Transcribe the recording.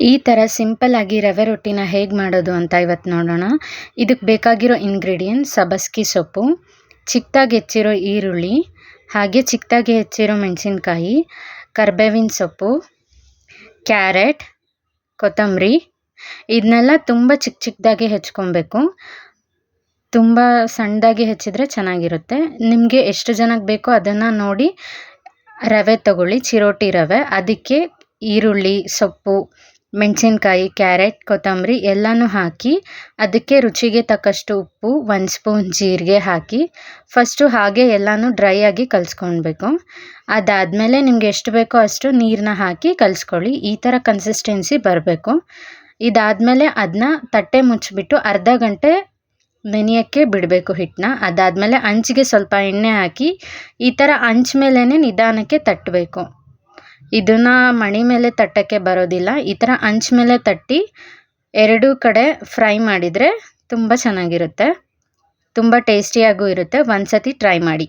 ಈ ಥರ ಸಿಂಪಲ್ಲಾಗಿ ರವೆ ರೊಟ್ಟಿನ ಹೇಗೆ ಮಾಡೋದು ಅಂತ ಇವತ್ತು ನೋಡೋಣ. ಇದಕ್ಕೆ ಬೇಕಾಗಿರೋ ಇಂಗ್ರೀಡಿಯೆಂಟ್ ಸಬಸ್ಕಿ ಸೊಪ್ಪು, ಚಿಕ್ಕದಾಗಿ ಹೆಚ್ಚಿರೋ ಈರುಳ್ಳಿ, ಹಾಗೆ ಚಿಕ್ಕದಾಗಿ ಹೆಚ್ಚಿರೋ ಮೆಣಸಿನ್ಕಾಯಿ, ಕರ್ಬೇವಿನ ಸೊಪ್ಪು, ಕ್ಯಾರೆಟ್, ಕೊತ್ತಂಬರಿ. ಇದನ್ನೆಲ್ಲ ತುಂಬ ಚಿಕ್ಕ ಚಿಕ್ಕದಾಗಿ ಹೆಚ್ಕೊಬೇಕು. ತುಂಬ ಸಣ್ಣದಾಗಿ ಹೆಚ್ಚಿದ್ರೆ ಚೆನ್ನಾಗಿರುತ್ತೆ. ನಿಮಗೆ ಎಷ್ಟು ಜನಕ್ಕೆ ಬೇಕೋ ಅದನ್ನು ನೋಡಿ ರವೆ ತಗೊಳ್ಳಿ, ಚಿರೋಟಿ ರವೆ. ಅದಕ್ಕೆ ಈರುಳ್ಳಿ, ಸೊಪ್ಪು ಮೆಣಸಿನ್ಕಾಯಿ, ಕ್ಯಾರೆಟ್, ಕೊತ್ತಂಬರಿ ಎಲ್ಲನೂ ಹಾಕಿ ಅದಕ್ಕೆ ರುಚಿಗೆ ತಕ್ಕಷ್ಟು ಉಪ್ಪು, ಒಂದು ಸ್ಪೂನ್ ಜೀರಿಗೆ ಹಾಕಿ ಫಸ್ಟು ಹಾಗೆ ಎಲ್ಲನೂ ಡ್ರೈ ಆಗಿ ಕಲಿಸ್ಕೊಳ್ಬೇಕು ಅದಾದಮೇಲೆ ನಿಮ್ಗೆ ಎಷ್ಟು ಬೇಕೋ ಅಷ್ಟು ನೀರನ್ನ ಹಾಕಿ ಕಲಿಸ್ಕೊಳ್ಳಿ. ಈ ಥರ ಕನ್ಸಿಸ್ಟೆನ್ಸಿ ಬರಬೇಕು. ಇದಾದಮೇಲೆ ಅದನ್ನ ತಟ್ಟೆ ಮುಚ್ಚಿಬಿಟ್ಟು ಅರ್ಧ ಗಂಟೆ ನೆನೆಯೋಕ್ಕೆ ಬಿಡಬೇಕು ಹಿಟ್ಟನ್ನ ಅದಾದಮೇಲೆ ಅಂಚಿಗೆ ಸ್ವಲ್ಪ ಎಣ್ಣೆ ಹಾಕಿ ಈ ಥರ ಅಂಚು ಮೇಲೇ ನಿಧಾನಕ್ಕೆ ತಟ್ಟಬೇಕು ಇದನ್ನು ಮಣಿ ಮೇಲೆ ತಟ್ಟಕ್ಕೆ ಬರೋದಿಲ್ಲ. ಈ ಥರ ಹಂಚು ಮೇಲೆ ತಟ್ಟಿ ಎರಡೂ ಕಡೆ ಫ್ರೈ ಮಾಡಿದರೆ ತುಂಬ ಚೆನ್ನಾಗಿರುತ್ತೆ. ತುಂಬ ಟೇಸ್ಟಿಯಾಗೂ ಇರುತ್ತೆ. ಒಂದು ಸತಿ ಟ್ರೈ ಮಾಡಿ.